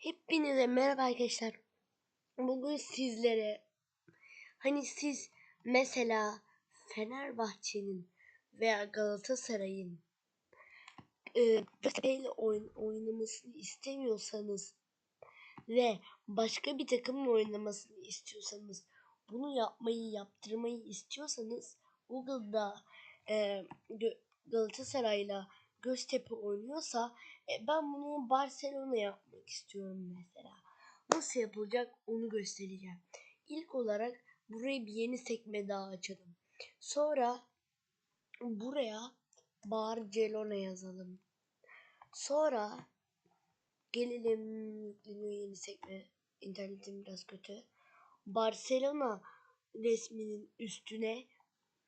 Hepinize merhaba arkadaşlar. Bugün sizlere hani siz mesela Fenerbahçe'nin veya Galatasaray'ın e, ile oyun, oynamasını istemiyorsanız ve başka bir takımın oynamasını istiyorsanız bunu yapmayı yaptırmayı istiyorsanız Google'da e, Galatasaray'la Göztepe oynuyorsa e, ben bunu Barcelona yapmak istiyorum mesela. Nasıl yapılacak onu göstereceğim. İlk olarak buraya bir yeni sekme daha açalım. Sonra buraya Barcelona yazalım. Sonra gelelim yeni sekme. İnternetim biraz kötü. Barcelona resminin üstüne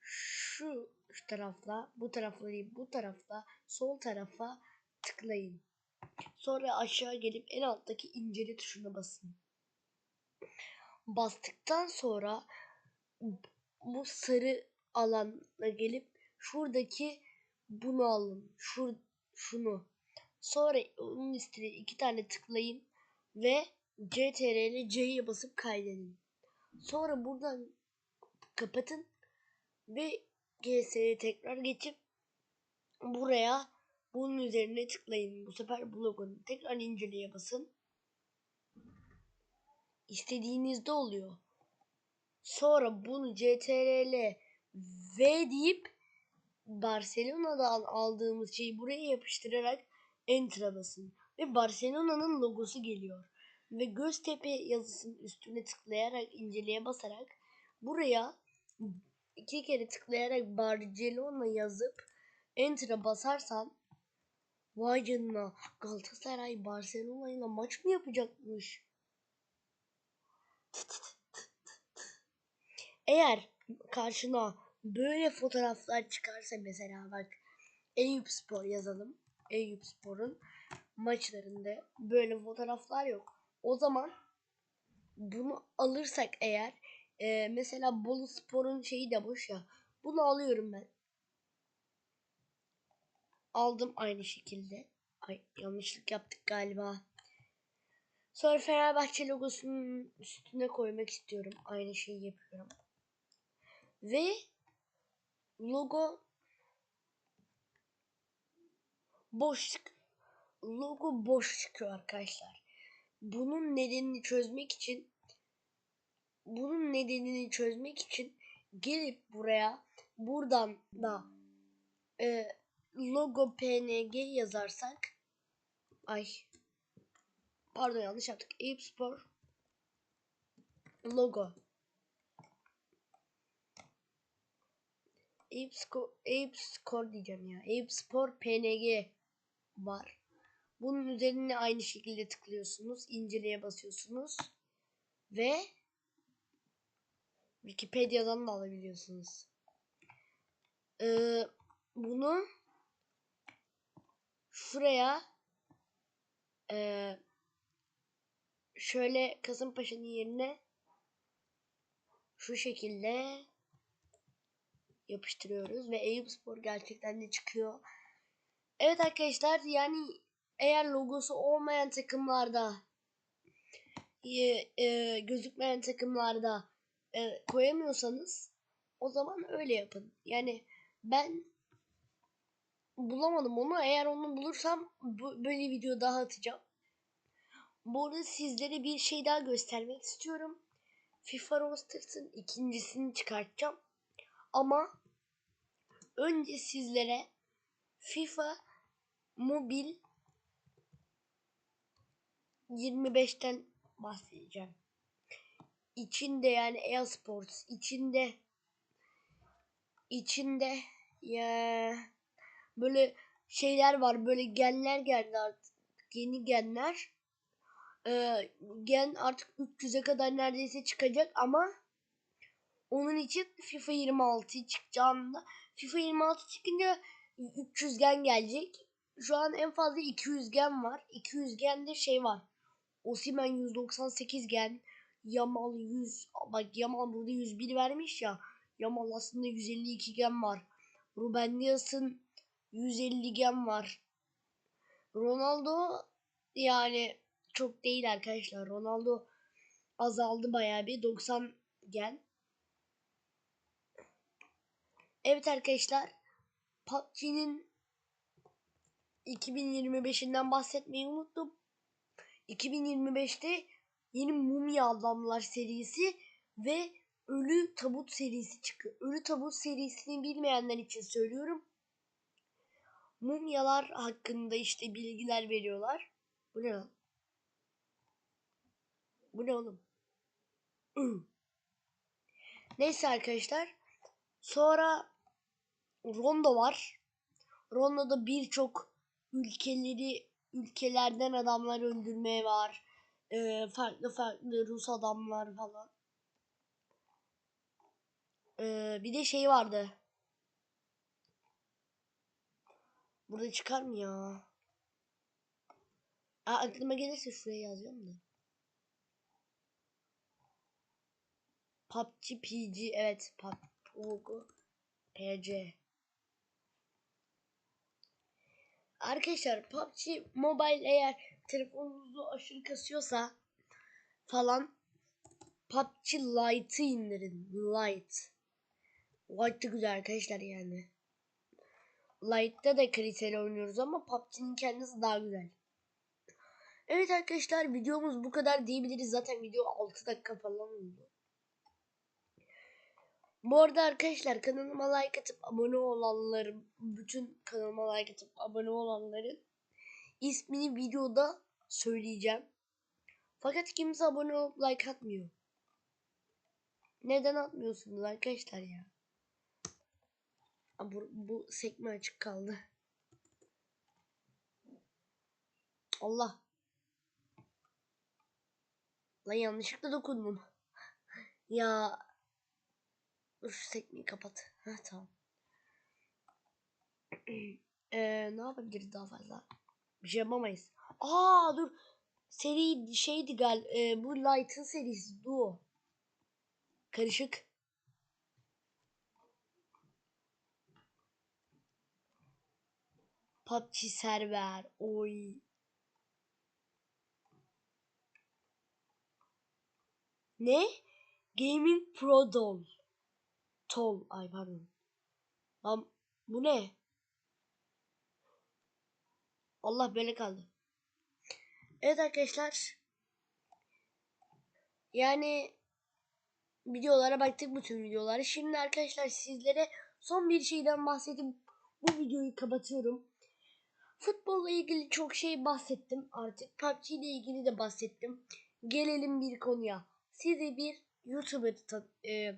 şu şu tarafla, bu tarafla değil, bu tarafla, sol tarafa tıklayın. Sonra aşağı gelip en alttaki incele tuşuna basın. Bastıktan sonra bu sarı alana gelip şuradaki bunu alın. Şur, şunu. Sonra onun üstüne iki tane tıklayın ve CTRL C'ye basıp kaydedin. Sonra buradan kapatın ve GS'ye tekrar geçip buraya bunun üzerine tıklayın. Bu sefer bu logonun tekrar inceleye basın. İstediğinizde oluyor. Sonra bunu CTRL V deyip Barcelona'dan aldığımız şeyi buraya yapıştırarak Enter'a basın. Ve Barcelona'nın logosu geliyor. Ve Göztepe yazısının üstüne tıklayarak inceleye basarak buraya iki kere tıklayarak Barcelona yazıp Enter'a basarsan Vay canına Galatasaray Barcelona ile maç mı yapacakmış? Eğer karşına böyle fotoğraflar çıkarsa mesela bak Eyüp Spor yazalım. Eyüp Spor'un maçlarında böyle fotoğraflar yok. O zaman bunu alırsak eğer e, mesela Bolu Spor'un şeyi de boş ya. Bunu alıyorum ben. Aldım aynı şekilde. Ay yanlışlık yaptık galiba. Sonra Fenerbahçe logosunun üstüne koymak istiyorum. Aynı şeyi yapıyorum. Ve logo boş logo boş çıkıyor arkadaşlar. Bunun nedenini çözmek için bunun nedenini çözmek için gelip buraya buradan da e, logo png yazarsak ay pardon yanlış yaptık. Eyüp logo. Eyüp Spor, diyeceğim ya. Eyüp png var. Bunun üzerine aynı şekilde tıklıyorsunuz inceleye basıyorsunuz ve Wikipedia'dan da alabiliyorsunuz. Ee, bunu şuraya e, şöyle Kasımpaşa'nın yerine şu şekilde yapıştırıyoruz ve Eyüp Spor gerçekten de çıkıyor. Evet arkadaşlar yani eğer logosu olmayan takımlarda e, e, gözükmeyen takımlarda e, koyamıyorsanız o zaman öyle yapın. Yani ben bulamadım onu. Eğer onu bulursam bu, böyle video daha atacağım. Bu arada sizlere bir şey daha göstermek istiyorum. FIFA Rosters'ın ikincisini çıkartacağım. Ama önce sizlere FIFA Mobil 25'ten bahsedeceğim içinde yani e-sports içinde içinde ya böyle şeyler var böyle genler geldi artık yeni genler ee, gen artık 300'e kadar neredeyse çıkacak ama onun için FIFA 26 çıkacağında FIFA 26 çıkınca 300 gen gelecek. Şu an en fazla 200 gen var. 200 gende şey var. Osimen 198 gen. Yamal 100 bak Yamal burada 101 vermiş ya. Yamal aslında 152 gem var. Ruben Dias'ın 150 gem var. Ronaldo yani çok değil arkadaşlar. Ronaldo azaldı bayağı bir 90 gen. Evet arkadaşlar PUBG'nin 2025'inden bahsetmeyi unuttum. 2025'te yeni Mumya Adamlar serisi ve Ölü Tabut serisi çıkıyor. Ölü Tabut serisini bilmeyenler için söylüyorum. Mumyalar hakkında işte bilgiler veriyorlar. Bu ne lan? Bu ne oğlum? Neyse arkadaşlar. Sonra Rondo var. Rondo'da birçok ülkeleri ülkelerden adamlar öldürmeye var. Ee, farklı farklı Rus adamlar falan. Ee, bir de şey vardı. Burada çıkar mı ya? Aa, aklıma gelirse şuraya yazıyorum da. PUBG PG evet PUBG PC Arkadaşlar PUBG Mobile eğer telefonunuzu aşırı kasıyorsa falan PUBG Lite'ı indirin. Lite. Lite güzel arkadaşlar yani. Lite'da da kaliteli oynuyoruz ama PUBG'nin kendisi daha güzel. Evet arkadaşlar videomuz bu kadar diyebiliriz. Zaten video 6 dakika falan oldu. Bu arada arkadaşlar kanalıma like atıp abone olanların bütün kanalıma like atıp abone olanların ismini videoda söyleyeceğim. Fakat kimse abone olup like atmıyor. Neden atmıyorsunuz arkadaşlar ya? Bu, bu sekme açık kaldı. Allah. Lan yanlışlıkla dokundum. ya Dur şu sekmeyi kapat. Heh, tamam. ee, ne yapabiliriz daha fazla? Bir şey yapamayız. Aa dur. Seri şeydi gal. E, bu Light'ın serisi Duo. Karışık. PUBG server. Oy. Ne? Gaming Pro Doll. Tol. Ay pardon. Lan bu ne? Allah böyle kaldı. Evet arkadaşlar. Yani videolara baktık bütün videoları. Şimdi arkadaşlar sizlere son bir şeyden bahsedip bu videoyu kapatıyorum. Futbolla ilgili çok şey bahsettim artık. PUBG ile ilgili de bahsettim. Gelelim bir konuya. Size bir YouTuber e,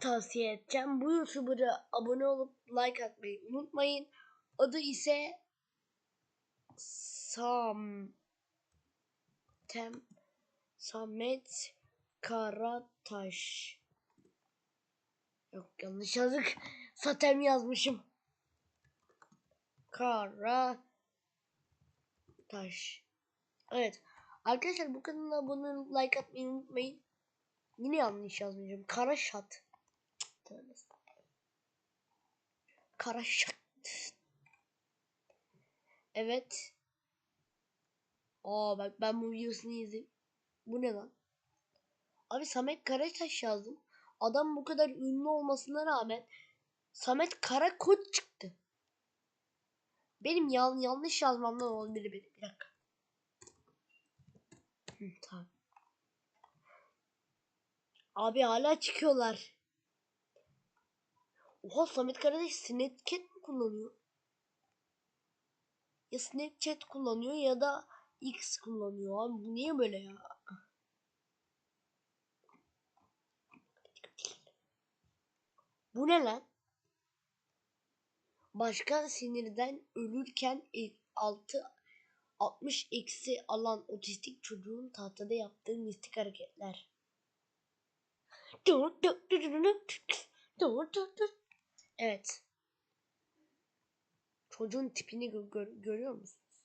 tavsiye edeceğim. Bu YouTuber'a abone olup like atmayı unutmayın. Adı ise Sam Tem Samet Karataş. Yok yanlış yazdık. Satem yazmışım. Kara Taş. Evet. Arkadaşlar bu kanala abone like atmayı unutmayın. Yine yanlış yazmışım. Kara şat. Kara şat. Evet. Aa bak ben bu videosunu izledim. Bu ne lan? Abi Samet Karataş yazdım. Adam bu kadar ünlü olmasına rağmen Samet Karakurt çıktı. Benim yan, yanlış yazmamdan olabilir bir, bir dakika. Hı, tamam. Abi hala çıkıyorlar. Oha Samet Karataş Snapchat mi kullanıyor? Ya Snapchat kullanıyor ya da X kullanıyor. Abi bu niye böyle ya? Bu ne lan? Başka sinirden ölürken 6 60 eksi alan otistik çocuğun tahtada yaptığı mistik hareketler. Evet. Çocuğun tipini gö gör görüyor musunuz?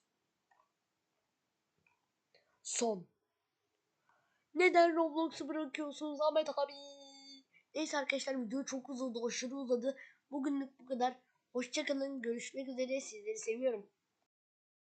Son. Neden Roblox'u bırakıyorsunuz Ahmet abi? Neyse arkadaşlar video çok uzadı, aşırı uzadı. Bugünlük bu kadar. Hoşçakalın. Görüşmek üzere. Sizleri seviyorum.